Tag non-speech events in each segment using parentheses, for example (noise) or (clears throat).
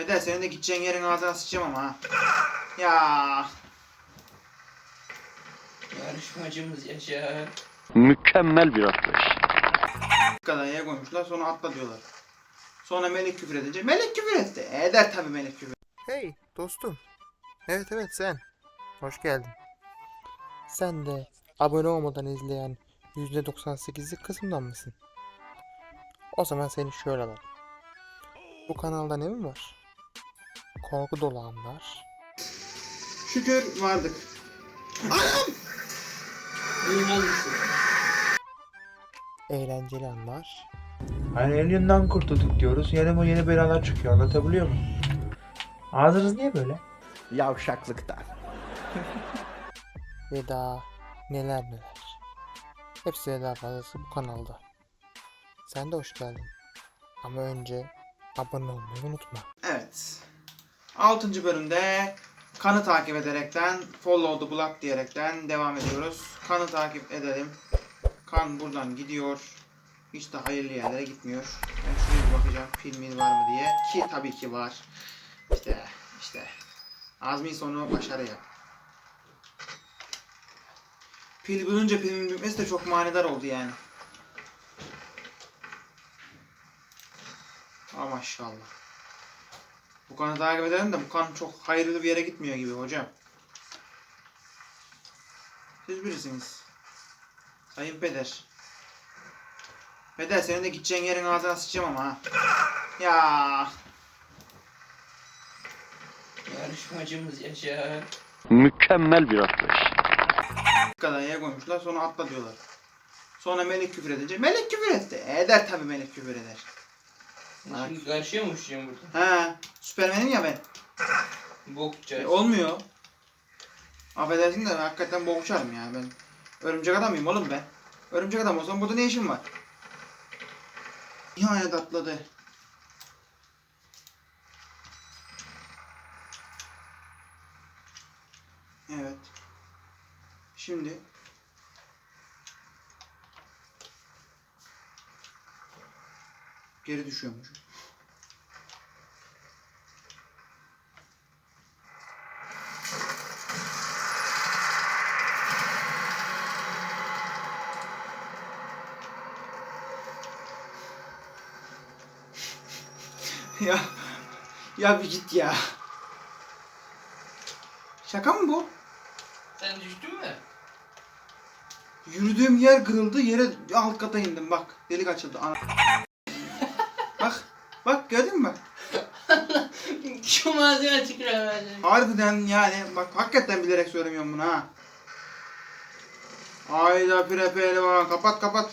Peder senin de gideceğin yerin ağzına sıçacağım ama ha. Ya. Yarışmacımız yaşa. Mükemmel bir atlayış. kadar yere koymuşlar sonra atla diyorlar. Sonra Melek küfür edince Melek küfür etti. E, Eder tabi Melek küfür. Hey dostum. Evet evet sen. Hoş geldin. Sen de abone olmadan izleyen %98'lik kısımdan mısın? O zaman seni şöyle alalım. Bu kanalda ne mi var? Korku dolu anlar, Şükür vardık. Duymaz mısın? eğlenceli anlar, Hani elinden kurtulduk diyoruz. Yeni bu yeni belalar çıkıyor. Anlatabiliyor muyum? Ağzınız niye böyle? Yavşaklıktan. (laughs) ve daha neler neler. Hepsi ve daha fazlası bu kanalda. Sen de hoş geldin. Ama önce abone olmayı unutma. Evet. 6. bölümde kanı takip ederekten follow the block diyerekten devam ediyoruz. Kanı takip edelim. Kan buradan gidiyor. Hiç de hayırlı yerlere gitmiyor. Ben şuraya bakacağım filmin var mı diye. Ki tabii ki var. İşte işte. Azmi sonu başarı yap. Pil bulunca filmin bitmesi de çok manidar oldu yani. Ha maşallah. Bu kanı takip edelim de bu kan çok hayırlı bir yere gitmiyor gibi hocam. Siz birisiniz. Sayın Peder. Peder senin de gideceğin yerin ağzına sıçacağım ama ha. Ya. Yarışmacımız yaşa. Mükemmel bir atlayış. Bu kadar yere koymuşlar sonra atla diyorlar. Sonra Melek küfür edince Melek küfür etti. Eder tabi Melek küfür eder. Sen Şimdi karşıya mı uçacaksın burada? He. Süpermenim ya ben. Bok E, olmuyor. Affedersin de hakikaten boğuşarım yani ben. Örümcek adam mıyım oğlum ben? Örümcek adam olsam burada ne işim var? Nihayet atladı. Evet. Şimdi geri düşüyormuş. (laughs) ya ya bir git ya. Şaka mı bu? Sen düştün mü? Yürüdüğüm yer kırıldı, yere alt kata indim bak. Delik açıldı. Ana. Bak, gördün mü? (laughs) Şu malzeme çıkıyor bence. Harbiden yani bak hakikaten bilerek söylemiyorum bunu ha. Hayda pire pehlivan kapat kapat.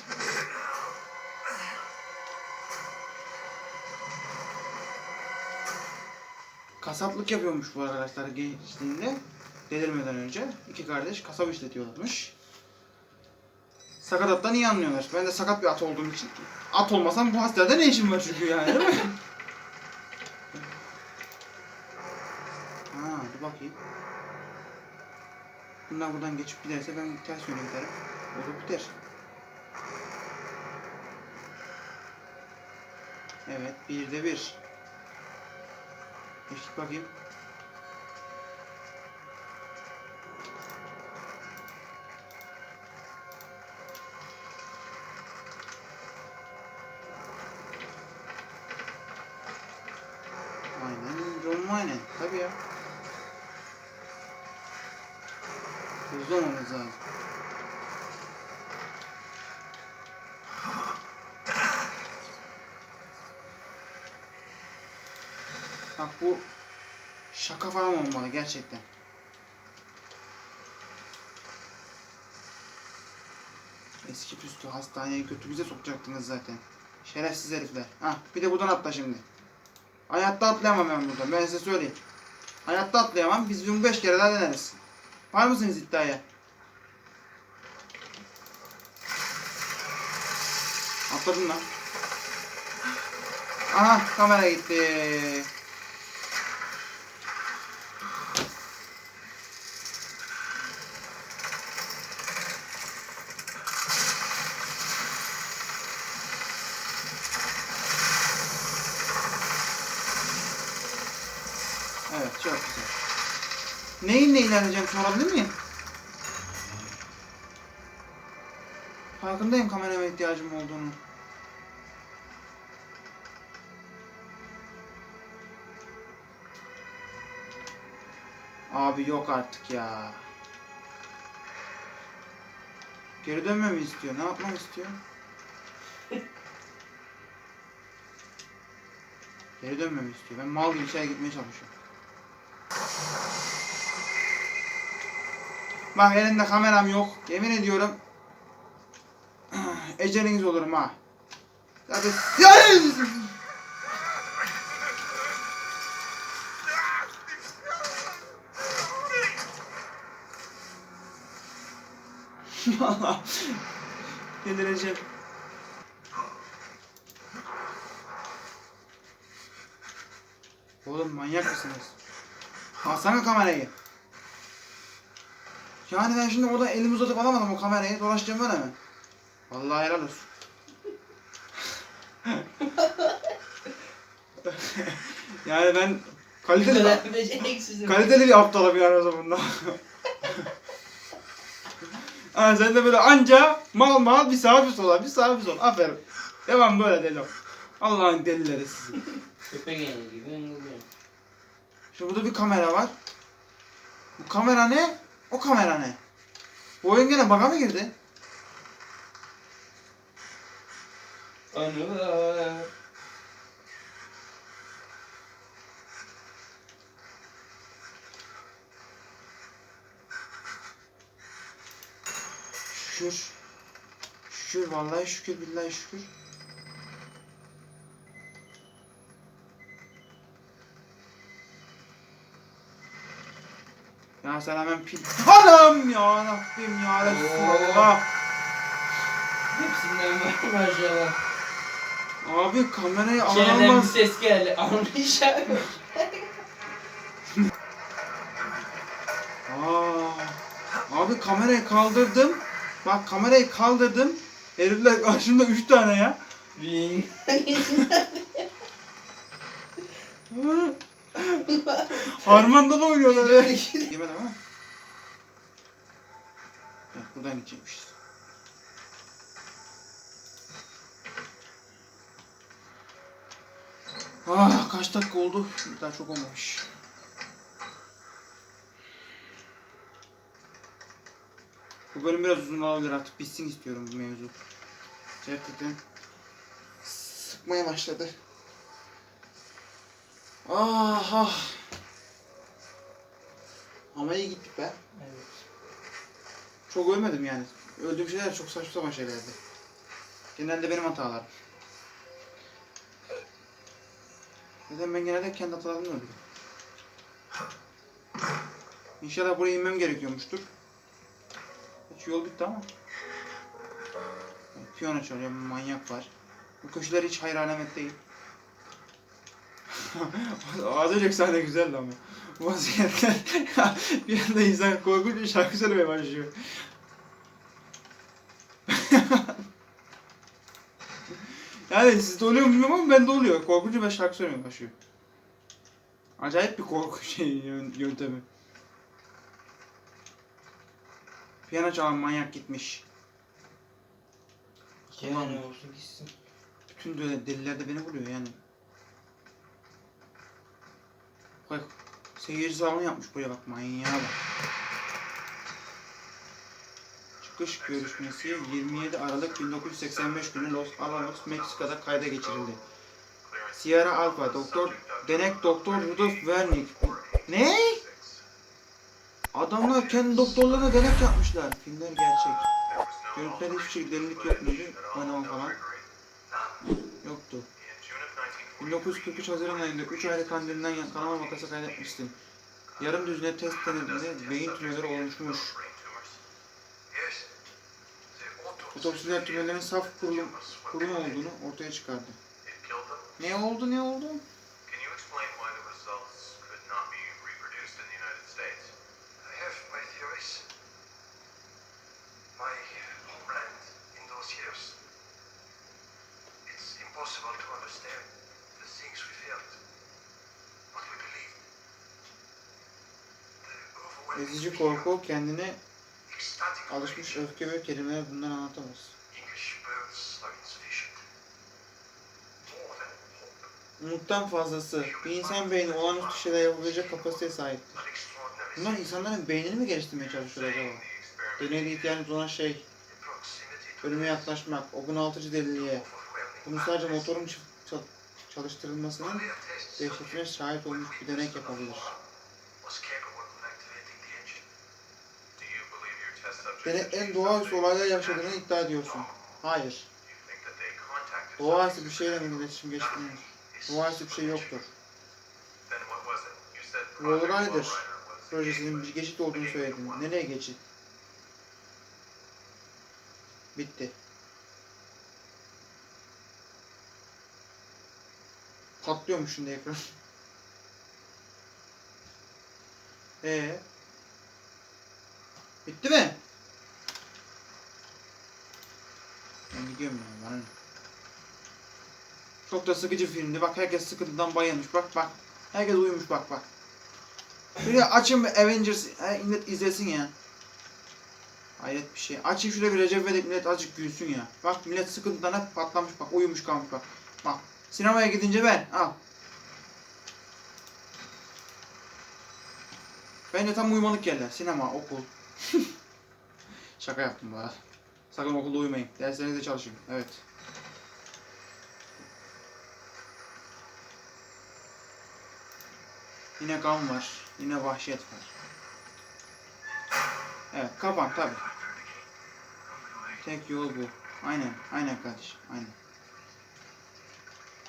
Kasaplık yapıyormuş bu arkadaşlar gençliğinde. Delirmeden önce. iki kardeş kasap işletiyorlarmış. Sakat attan iyi anlıyorlar. Ben de sakat bir at olduğum için. At olmasam bu hastanede ne işim var çünkü yani değil mi? (laughs) dur bakayım. Bunlar buradan geçip giderse ben ters yöne giderim. Olur biter. Evet, bir de bir. Geç git bakayım. Bak bu şaka falan olmalı gerçekten. Eski püstü hastaneye götümüze sokacaktınız zaten. Şerefsiz herifler. Hah bir de buradan atla şimdi. Hayatta atlayamam ben buradan ben size söyleyeyim. Hayatta atlayamam biz bunu 5 kere daha deneriz. Var mısınız iddiaya? Atladın lan. Aha kamera gitti. Evet çok güzel. Neyinle ilerleyeceğim sorabilir miyim? Farkındayım kamerama ihtiyacım olduğunu. Abi yok artık ya. Geri dönmemi istiyor. Ne yapmamı istiyor? Geri dönmemi istiyor. Ben mal gibi içeri gitmeye çalışıyorum. Bak elinde kameram yok. Yemin ediyorum. (clears throat) Eceliniz olurum ha. Zaten... (laughs) Valla. Delireceğim. Oğlum manyak mısınız? Alsana kamerayı. Yani ben şimdi orada elimi uzatıp alamadım o kamerayı. Dolaşacağım ben hemen. Vallahi helal olsun. (laughs) yani ben kaliteli, beceriksizim. kaliteli bir aptalım yani o zaman (laughs) da. ha, sen de böyle anca mal mal bir sağa bir sola bir sağa bir sola. Aferin. Devam böyle deli ol. Allah'ın delileri sizi. Köpek gibi. Şimdi burada bir kamera var. Bu kamera ne? O kamera ne? Bu oyun gene bug'a mı girdi? Anılar. Şükür. Şükür vallahi şükür billahi şükür. Ya sen hemen pil... Anam ya Rabbim ya Resulallah. Hepsinden var maşallah. Abi kamerayı İçeriden bir alamaz. ses geldi. Abi. Aa, abi kamerayı kaldırdım. Bak kamerayı kaldırdım. Herifler karşımda 3 tane ya. Bin. (laughs) Harman'da da oynuyorlar ya. Yemedim ama. Buradan gidecekmişiz. Ah kaç dakika oldu? Daha çok olmamış. Bu bölüm biraz uzun olabilir artık bitsin istiyorum bu mevzu. Gerçekten sıkmaya başladı. Ah ah. Ama iyi gittik be. Evet. Çok ölmedim yani. Öldüğüm şeyler çok saçma sapan şeylerdi. Genelde benim hatalarım. Zaten ben genelde kendi hatalarımla öldüm. İnşallah buraya inmem gerekiyormuştur. Hiç yol bitti ama. Piyano çalıyor, manyak var. Bu köşeler hiç hayır alamet değil. Az önceki sahne güzeldi ama. Bu vaziyette (laughs) bir anda insan korkunç bir şarkı söylemeye başlıyor. (laughs) yani sizde oluyor mu bilmiyorum ama bende oluyor. Korkunç bir şarkı söylemeye başlıyor. Acayip bir korku (laughs) şey yön- yöntemi. Piyano çalan manyak gitmiş. Yani olsun gitsin. Bütün deliler de beni buluyor yani. Bak seyirci salonu yapmış buraya bak manyağa bak. Çıkış görüşmesi 27 Aralık 1985 günü Los Alamos, Meksika'da kayda geçirildi. Sierra Alpha, Doktor, Denek Doktor Rudolf Wernick. Ne? Adamlar kendi doktorlarına denek yapmışlar. Filmler gerçek. Görüntülerde hiçbir şey delilik yok muydu? Oynama falan. Yoktu. 1943 Haziran ayında 3 aylık kandilinden kanama vakası kaydetmiştim. Yarım düzine test denildiğinde beyin tümörleri oluşmuş. Otopsiler tümörlerin saf kurulum, kurum olduğunu ortaya çıkardı. Ne oldu ne oldu? Korku kendine alışmış öfke ve kelimeler bundan anlatamaz. Umuttan fazlası. Bir insan beyni olağanüstü şeyler yapabilecek kapasiteye sahip. an extraordinary Bunlar insanların beynini mi geliştirmeye çalışıyor acaba? Deneyde ihtiyacımız olan şey, ölüme yaklaşmak, o bunaltıcı deliliğe. Bunu sadece motorun çalıştırılmasının dehşetine şahit olmuş bir denek yapabilir. Subjects Deneklerin doğaüstü olaylar yaşadığını iddia ediyorsun. Hayır. Doğaüstü bir şeyle mi iletişim geçtiğini? Doğaüstü bir şey yoktur. Then what was it? You said Roll Project Rider Lowrider was projesinin bir geçit olduğunu söyledin. Nereye geçit? Bitti. Patlıyormuş şimdi ekran. Ee. Bitti mi? Gidiyorum ya bana? Çok da sıkıcı filmdi. Bak herkes sıkıntıdan bayılmış. Bak bak. Herkes uyumuş bak bak. Şuraya açın bir Avengers he, millet izlesin ya. Hayret bir şey. Açın şuraya bir Recep İvedik millet azıcık gülsün ya. Bak millet sıkıntıdan hep patlamış bak uyumuş kalmış bak. Bak sinemaya gidince ben al. Ben de tam uyumalık yerler. Sinema, okul. (laughs) Şaka yaptım bu arada. Sakın okulda uyumayın. Derslerinizde çalışın. Evet. Yine kan var. Yine vahşet var. Evet kapan tabi. Tek yol bu. Aynen. Aynen kardeşim. Aynen.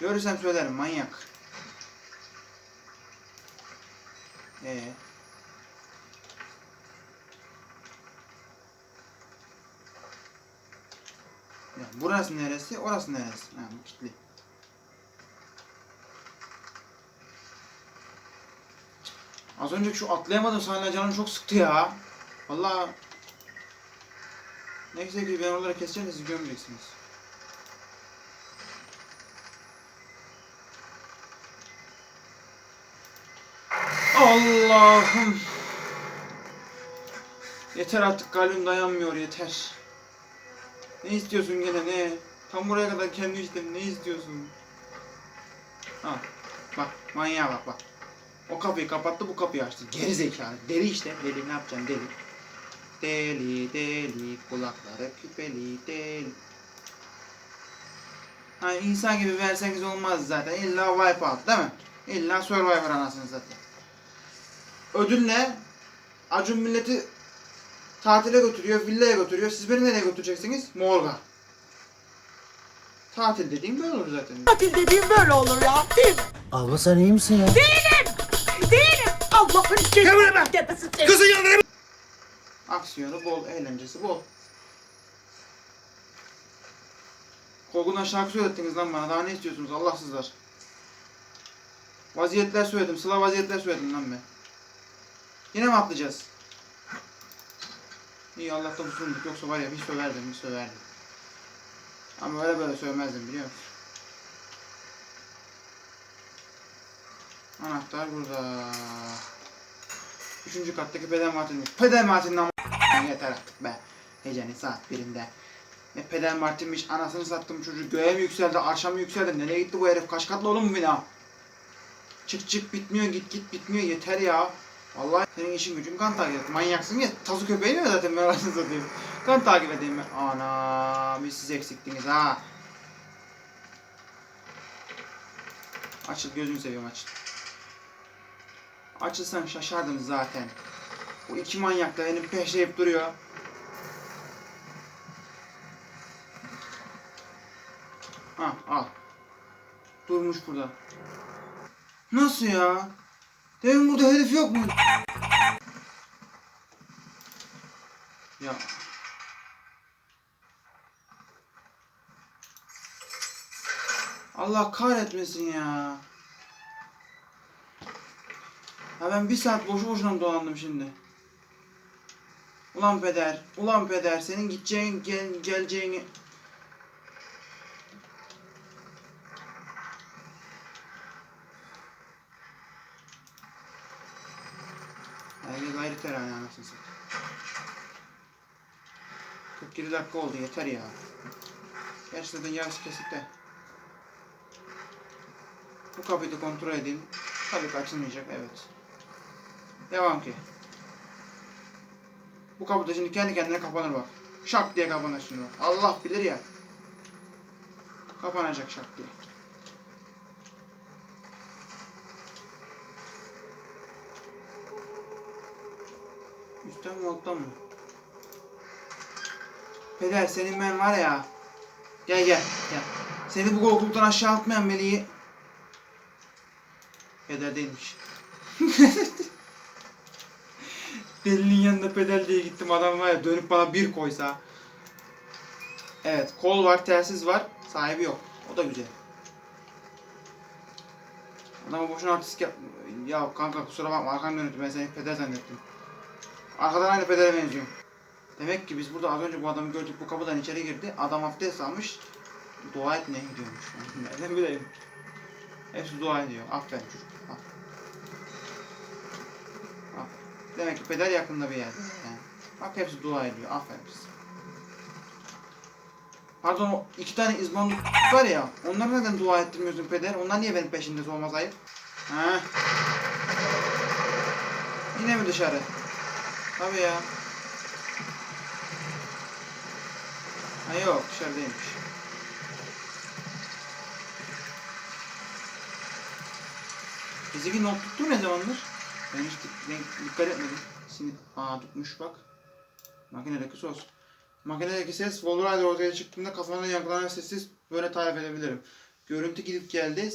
Görürsem söylerim manyak. Ee. Ya burası neresi? Orası neresi? Bu kilitli. Az önce şu atlayamadım sahne canım çok sıktı ya. Vallahi Neyse ki ben oraları keseceğim de siz görmeyeceksiniz. Allah'ım. Yeter artık kalbim dayanmıyor yeter. Ne istiyorsun gene ne? Tam buraya kadar kendi işte ne istiyorsun? Ha bak manyağa bak bak. O kapıyı kapattı bu kapıyı açtı. Geri zekalı. Deli işte. Deli ne yapacaksın deli. Deli deli kulakları küpeli deli. Ha insan gibi verseniz olmaz zaten. İlla wipeout değil mi? İlla Survivor anasını zaten. Ödül ne? Acun milleti tatile götürüyor, villaya götürüyor. Siz beni nereye götüreceksiniz? Morga. Tatil dediğim böyle olur zaten. Tatil dediğim böyle olur ya. Değil mi? Abla sen iyi misin ya? Değilim. Allah'ın cezası tepesi seni. Aksiyonu bol, eğlencesi bol. Korkundan şarkı söylettiniz lan bana. Daha ne istiyorsunuz Allahsızlar? Vaziyetler söyledim. Sıla vaziyetler söyledim lan ben. Yine mi atlayacağız? İyi Allah'tan usunduk. Yoksa var ya bir söverdim, bir söverdim. Ama öyle böyle sövmezdim biliyor musun? Anahtar burada. Üçüncü kattaki peder martinmiş. Peder martinden yeter artık be. Gecenin saat birinde. Ne peder martinmiş anasını sattım çocuk göğe mi yükseldi aşağı mı yükseldi nereye gitti bu herif kaç katlı oğlum bu bina. Çık çık bitmiyor git git bitmiyor yeter ya. Vallahi senin işin gücün kan takip et. Manyaksın ya. Tazu köpeği mi zaten ben satayım. Kan takip edeyim ben. Ana bir siz eksiktiniz ha. Açıl gözünü seviyorum açıl. Açılsan şaşardım zaten. Bu iki manyak da beni peşleyip duruyor. Ha al. Durmuş burada. Nasıl ya? Demin burada herif yok mu? Ya. Allah kahretmesin ya. Ha ben bir saat boşu boşuna dolandım şimdi? Ulan peder, ulan peder senin gideceğin gel, geleceğini... Yani gayrı ter yani anasını satayım. 47 dakika oldu yeter ya. Gerçekten yarısı kesik de. Bu kapıyı da kontrol edin. Tabii açılmayacak evet. Devam ki. Bu kapı da şimdi kendi kendine kapanır bak. Şak diye kapanır şimdi bak. Allah bilir ya. Kapanacak şak diye. Üstten mi alttan mı? Peder senin ben var ya. Gel gel gel. Seni bu koltuktan aşağı atmayan Melih'i. Peder değilmiş. (laughs) Delinin yanında pedal diye gittim adam var ya dönüp bana bir koysa. Evet kol var telsiz var sahibi yok. O da güzel. Adama boşuna artistik yap. Ya kanka kusura bakma arkan dönüktü ben seni peder zannettim. Arkadan aynı pedere benziyor. Demek ki biz burada az önce bu adamı gördük bu kapıdan içeri girdi. Adam abdest almış. Dua etmeye gidiyormuş. Nereden bileyim. Hepsi dua ediyor. Aferin çocuk. Demek ki peder yakında bir yerde. Yani. Bak hepsi dua ediyor. Aferin size. Pardon o iki tane izbandut var ya. Onlara neden dua ettirmiyorsun peder? Onlar niye benim peşimde olmaz ayıp? Ha? Yine mi dışarı? Tabii ya. Ha yok dışarıdaymış. Bizdeki not tuttu ne zamandır? Ben hiç denk- dikkat etmedim. Şimdi, aa tutmuş bak. Makinedeki sos. Makinedeki ses Volrider ortaya çıktığında kafandan yankılanan sessiz böyle tarif edebilirim. Görüntü gidip geldi.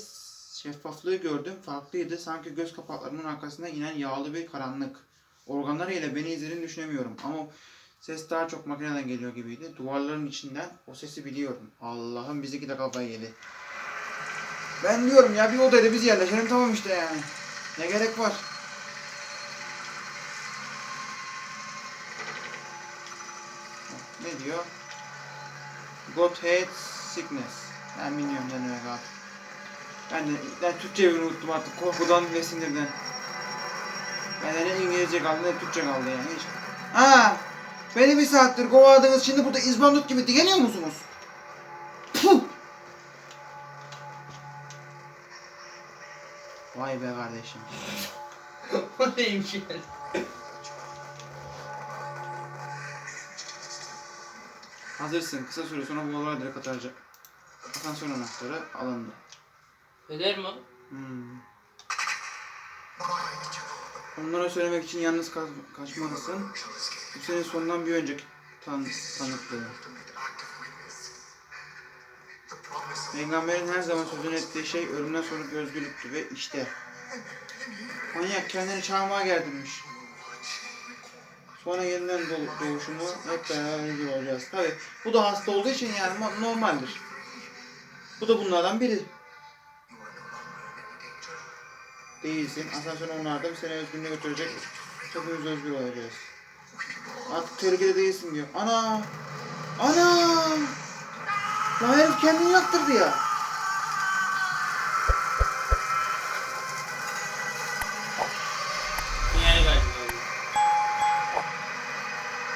Şeffaflığı gördüm. Farklıydı. Sanki göz kapaklarının arkasına inen yağlı bir karanlık. Organlarıyla beni izlediğini düşünemiyorum. Ama ses daha çok makineden geliyor gibiydi. Duvarların içinden o sesi biliyorum. Allah'ım bizdeki de kafayı yedi. Ben diyorum ya bir odayla biz yerleşelim tamam işte yani. Ne gerek var? Ne diyor? God hates sickness. Ben bilmiyorum ne demek abi. Ben de ben Türkçeyi unuttum artık korkudan ve sinirden. De ne İngilizce kaldı ne Türkçe kaldı yani hiç. Ha, beni bir saattir kovardınız şimdi burada izbandut gibi dikeniyor musunuz? Puh! Vay be kardeşim. (laughs) O neymiş yani? Hazırsın. Kısa süre sonra bu olay direkt atacak. Asansör anahtarı alındı. Eder mi? Hmm. Onlara söylemek için yalnız ka- kaçmalısın. Bu senin sonundan bir önceki tan tanıklığın. Peygamberin her zaman sözünü ettiği şey ölümden sonraki özgürlüktü ve işte. Manyak kendini çağırmaya geldirmiş. Sonra yeniden doğ- doğuşunu hep beraber olacağız. Tabi bu da hasta olduğu için yani ma- normaldir. Bu da bunlardan biri. Değilsin. Asansör onlardan seni özgürlüğe götürecek. Hepimiz özgür olacağız. Artık tehlikede değilsin diyor. Ana! Ana! Lan herif kendini yaktırdı ya. Yani.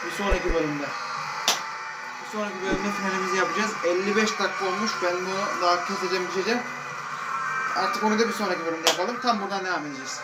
Bir sonraki bölümde. Bir sonraki bölümde finalimizi yapacağız. 55 dakika olmuş. Ben bunu daha keseceğim, biçeceğim. Artık onu da bir sonraki bölümde yapalım. Tam buradan devam edeceğiz.